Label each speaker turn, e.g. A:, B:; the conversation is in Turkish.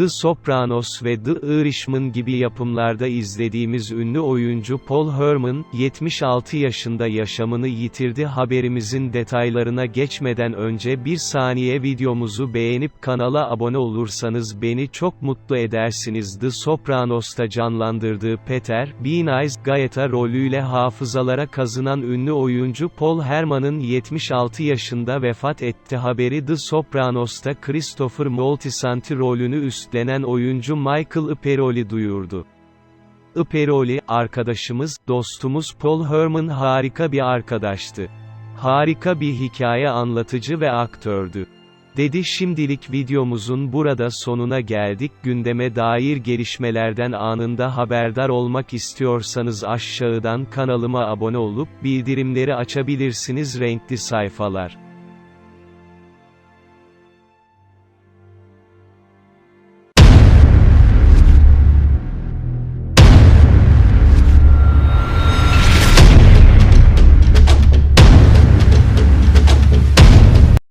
A: The Sopranos ve The Irishman gibi yapımlarda izlediğimiz ünlü oyuncu Paul Herman, 76 yaşında yaşamını yitirdi haberimizin detaylarına geçmeden önce bir saniye videomuzu beğenip kanala abone olursanız beni çok mutlu edersiniz. The Sopranos'ta canlandırdığı Peter, Beanies, Gaeta rolüyle hafızalara kazınan ünlü oyuncu Paul Herman'ın 76 yaşında vefat etti haberi The Sopranos'ta Christopher Moltisanti rolünü üstlenen oyuncu Michael Iperoli duyurdu. Iperoli, arkadaşımız, dostumuz Paul Herman harika bir arkadaştı. Harika bir hikaye anlatıcı ve aktördü. Dedi şimdilik videomuzun burada sonuna geldik gündeme dair gelişmelerden anında haberdar olmak istiyorsanız aşağıdan kanalıma abone olup bildirimleri açabilirsiniz renkli sayfalar.